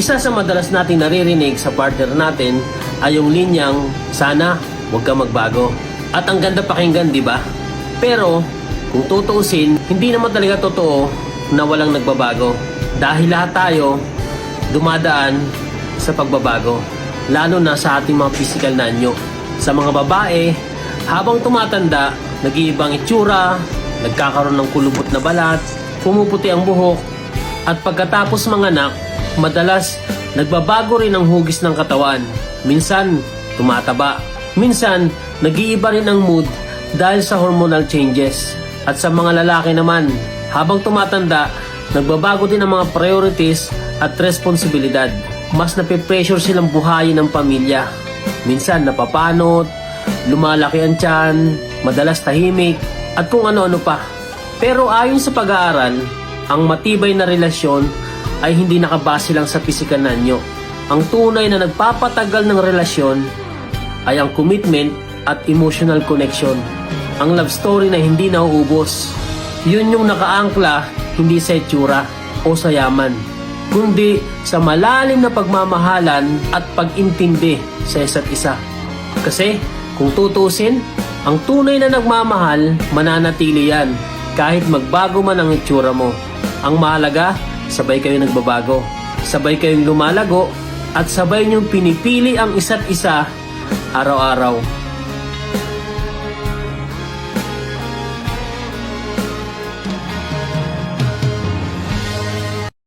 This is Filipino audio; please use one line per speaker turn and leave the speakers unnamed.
Isa sa madalas nating naririnig sa partner natin ay yung linyang, sana huwag ka magbago. At ang ganda pakinggan, di ba? Pero, kung tutuusin, hindi naman talaga totoo na walang nagbabago. Dahil lahat tayo dumadaan sa pagbabago. Lalo na sa ating mga physical na anyo. Sa mga babae, habang tumatanda, nag-iibang itsura, nagkakaroon ng kulubot na balat, pumuputi ang buhok, at pagkatapos manganak, madalas nagbabago rin ang hugis ng katawan. Minsan, tumataba. Minsan, nag-iiba rin ang mood dahil sa hormonal changes. At sa mga lalaki naman, habang tumatanda, nagbabago din ang mga priorities at responsibilidad. Mas nape-pressure silang buhayin ng pamilya. Minsan napapanot, lumalaki ang tiyan, madalas tahimik, at kung ano-ano pa. Pero ayon sa pag-aaral, ang matibay na relasyon ay hindi nakabase lang sa pisikal na anyo. Ang tunay na nagpapatagal ng relasyon ay ang commitment at emotional connection. Ang love story na hindi nauubos. Yun yung nakaangkla hindi sa itsura o sa yaman, kundi sa malalim na pagmamahalan at pag-intindi sa isa't isa. Kasi kung tutusin, ang tunay na nagmamahal, mananatili yan kahit magbago man ang itsura mo. Ang mahalaga, sabay kayo nagbabago, sabay kayong lumalago, at sabay niyong pinipili ang isa't isa araw-araw.